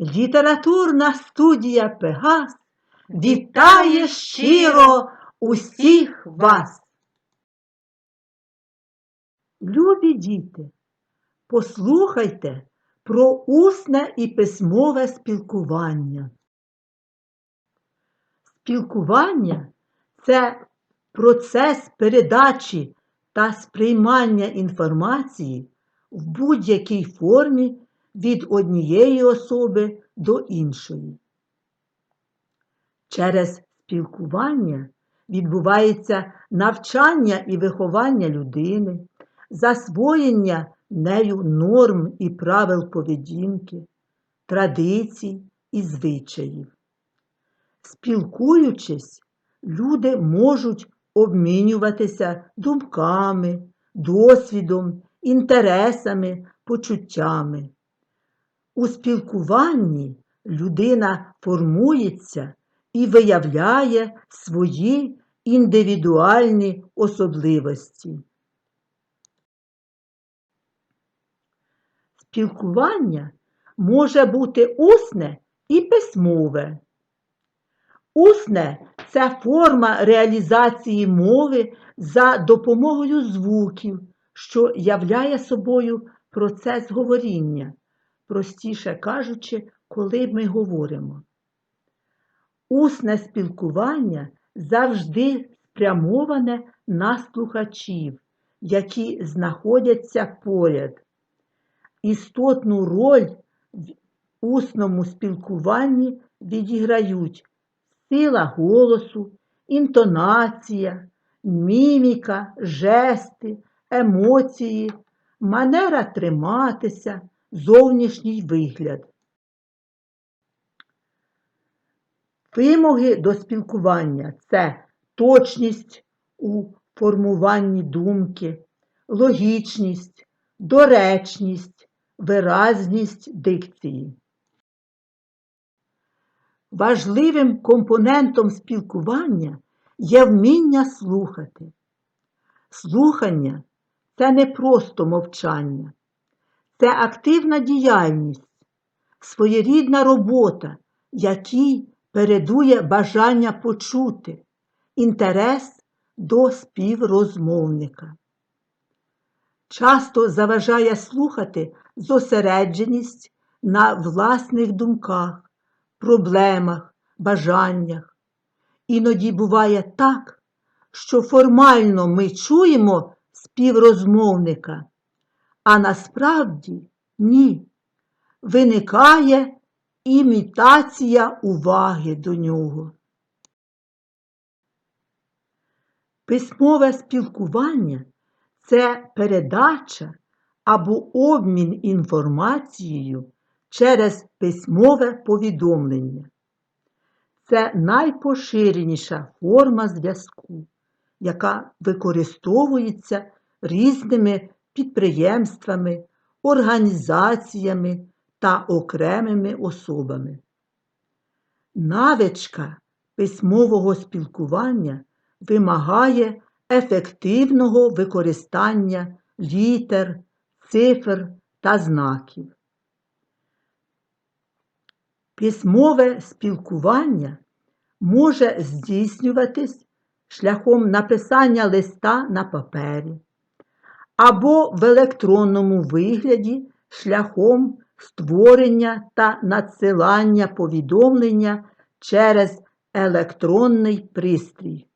Літературна студія Пегас вітає щиро усіх вас. Любі діти, послухайте про усне і письмове спілкування. Спілкування це процес передачі та сприймання інформації в будь-якій формі від однієї особи до іншої. Через спілкування відбувається навчання і виховання людини, засвоєння нею норм і правил поведінки, традицій і звичаїв. Спілкуючись, люди можуть обмінюватися думками, досвідом, інтересами, почуттями. У спілкуванні людина формується і виявляє свої індивідуальні особливості. Спілкування може бути усне і письмове. Усне це форма реалізації мови за допомогою звуків, що являє собою процес говоріння, простіше кажучи, коли ми говоримо. Усне спілкування завжди спрямоване на слухачів, які знаходяться поряд. Істотну роль в усному спілкуванні відіграють сила голосу, інтонація, міміка, жести, емоції, манера триматися, зовнішній вигляд. Вимоги до спілкування це точність у формуванні думки, логічність, доречність, виразність дикції. Важливим компонентом спілкування є вміння слухати. Слухання це не просто мовчання, це активна діяльність, своєрідна робота, якій передує бажання почути, інтерес до співрозмовника. Часто заважає слухати зосередженість на власних думках, проблемах, бажаннях. Іноді буває так, що формально ми чуємо співрозмовника, а насправді ні. Виникає імітація уваги до нього. Письмове спілкування це передача або обмін інформацією через письмове повідомлення. Це найпоширеніша форма зв'язку, яка використовується різними підприємствами, організаціями та окремими особами. Навичка письмового спілкування вимагає ефективного використання літер, цифр та знаків. Письмове спілкування може здійснюватись шляхом написання листа на папері або в електронному вигляді шляхом створення та надсилання повідомлення через електронний пристрій.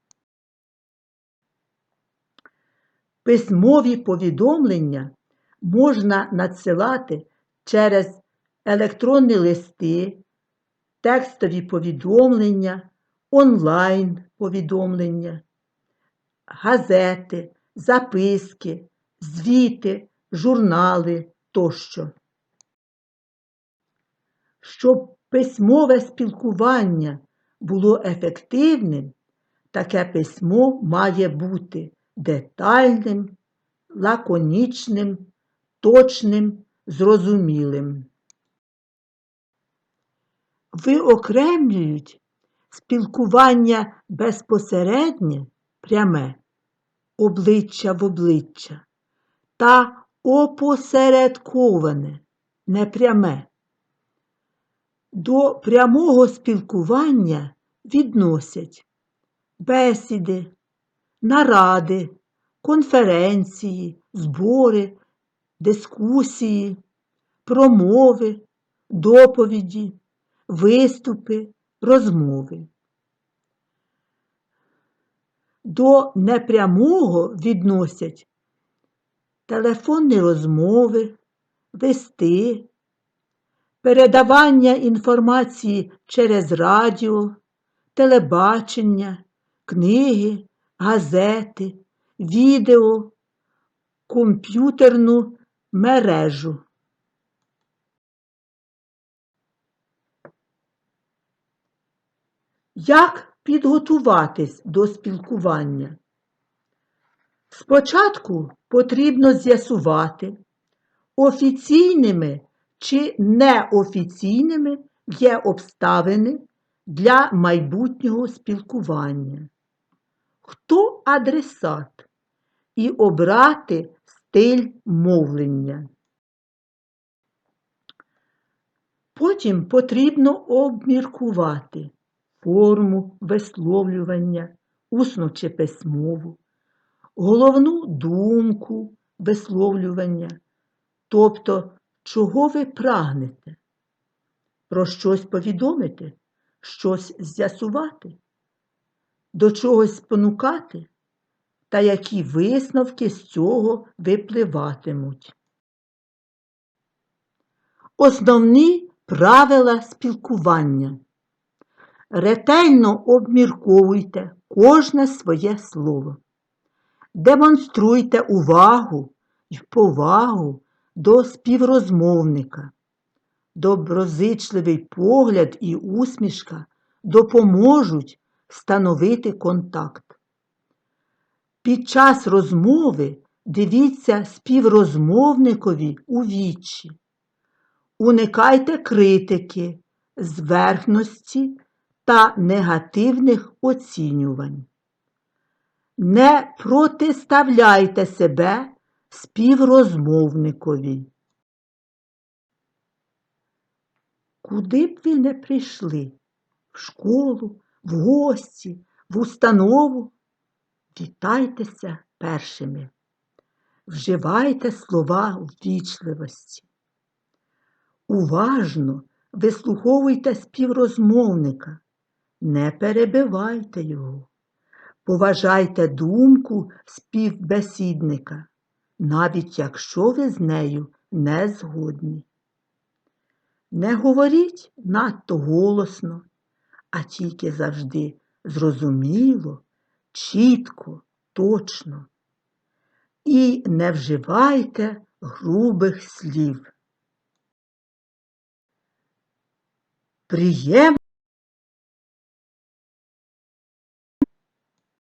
Письмові повідомлення можна надсилати через електронні листи, текстові повідомлення, онлайн повідомлення, газети, записки, звіти, журнали тощо. Щоб письмове спілкування було ефективним, таке письмо має бути детальним, лаконічним, точним, зрозумілим. Виокремлюють спілкування безпосереднє пряме, обличчя в обличчя та опосередковане, непряме. До прямого спілкування відносять бесіди, наради, конференції, збори, дискусії, промови, доповіді, виступи, розмови. До непрямого відносять телефонні розмови, листи, передавання інформації через радіо, телебачення, книги, газети, відео, комп'ютерну мережу. Як підготуватись до спілкування? Спочатку потрібно з'ясувати, офіційними чи неофіційними є обставини для майбутнього спілкування. Хто адресат і обрати стиль мовлення. Потім потрібно обміркувати форму висловлювання, усну чи письмову, головну думку висловлювання, тобто чого ви прагнете, про щось повідомити, щось з'ясувати, до чогось спонукати, та які висновки з цього випливатимуть. Основні правила спілкування. Ретельно обмірковуйте кожне своє слово. Демонструйте увагу і повагу до співрозмовника. Доброзичливий погляд і усмішка допоможуть встановити контакт. Під час розмови дивіться співрозмовникові у вічі. Уникайте критики, зверхності та негативних оцінювань. Не протиставляйте себе співрозмовникові. Куди б ви не прийшли в школу, в гості, в установу, вітайтеся першими. Вживайте слова ввічливості. Уважно вислуховуйте співрозмовника, не перебивайте його. Поважайте думку співбесідника, навіть якщо ви з нею не згодні. Не говоріть надто голосно, а тільки завжди зрозуміло, чітко, точно. І не вживайте грубих слів. Приємно